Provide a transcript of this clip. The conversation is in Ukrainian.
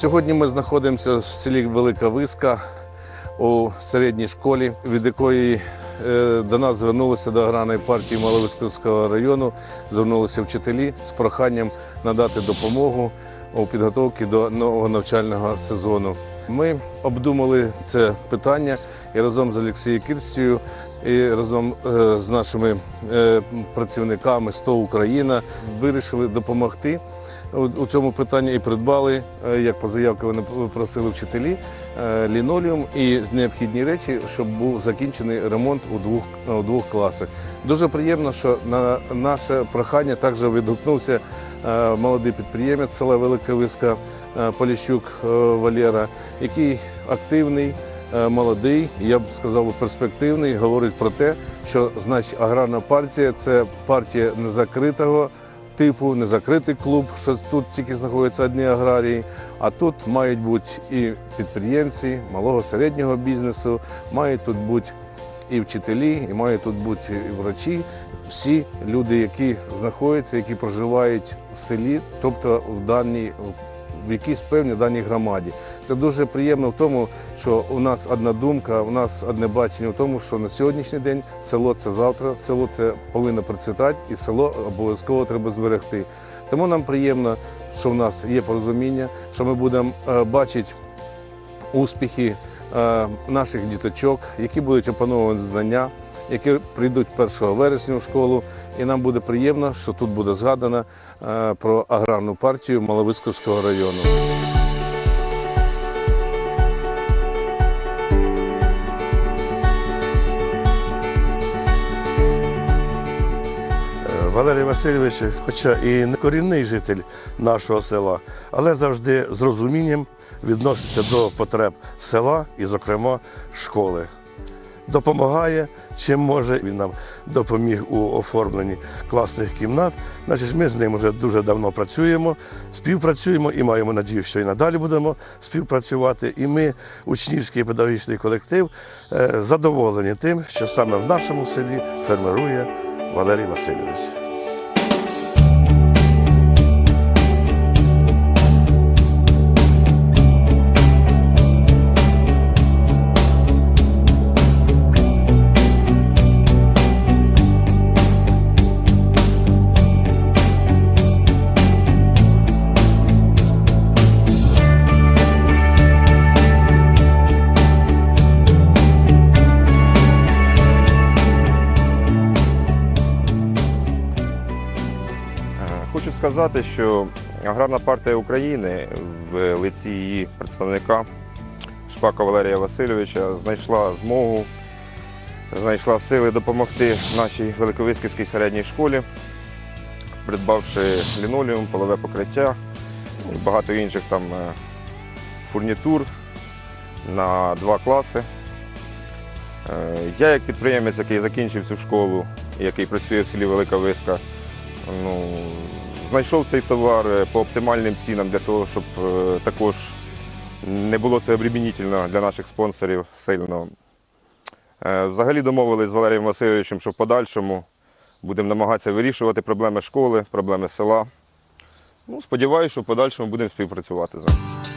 Сьогодні ми знаходимося в селі Велика Виска у середній школі, від якої е, до нас звернулися до аграрної партії Маловиськовського району, звернулися вчителі з проханням надати допомогу у підготовці до нового навчального сезону. Ми обдумали це питання і разом з Олексією Кірстю, і разом е, з нашими е, працівниками СТО Україна вирішили допомогти у, цьому питанні і придбали, е, як по заявці вони просили вчителі, е, лінолеум і необхідні речі, щоб був закінчений ремонт у двох, у двох класах. Дуже приємно, що на наше прохання також відгукнувся е, молодий підприємець села Велика Виска е, Поліщук е, Валера, який активний, е, молодий, я б сказав, перспективний, говорить про те, що значить аграрна партія це партія незакритого типу, незакритий клуб, що тут тільки знаходяться одні аграрії, а тут мають бути і підприємці малого середнього бізнесу, мають тут бути і вчителі, і мають тут бути і врачі, всі люди, які знаходяться, які проживають в селі, тобто в даній в якійсь певній даній громаді. Це дуже приємно в тому, що у нас одна думка, у нас одне бачення в тому, що на сьогоднішній день село це завтра, село це повинно процвітати, і село обов'язково треба зберегти. Тому нам приємно, що в нас є порозуміння, що ми будемо е, бачити успіхи е, наших діточок, які будуть опановувати знання, які прийдуть 1 вересня в школу. І нам буде приємно, що тут буде згадано про аграрну партію Маловисковського району. Е, Валерій Васильович, хоча і не корінний житель нашого села, але завжди з розумінням відноситься до потреб села і, зокрема, школи. Допомагає, чим може. Він нам допоміг у оформленні класних кімнат. Значить, ми з ним вже дуже давно працюємо, співпрацюємо і маємо надію, що і надалі будемо співпрацювати. І ми, учнівський педагогічний колектив, е, задоволені тим, що саме в нашому селі фермерує Валерій Васильович. Хочу сказати, що Аграрна партія України в лиці її представника Шпака Валерія Васильовича знайшла змогу, знайшла сили допомогти нашій Великовиськівській середній школі, придбавши лінолеум, полове покриття і багато інших там е, фурнітур на два класи. Е, Я як підприємець, який закінчив цю школу, який працює в селі Велика Виска, ну, знайшов цей товар е, по оптимальним цінам для того, щоб е, також не було це обрібінітельно для наших спонсорів сильно. Е, Взагалі домовились з Валерієм Васильовичем, що в подальшому будемо намагатися вирішувати проблеми школи, проблеми села. Ну, сподіваюся, що в подальшому будемо співпрацювати з ним.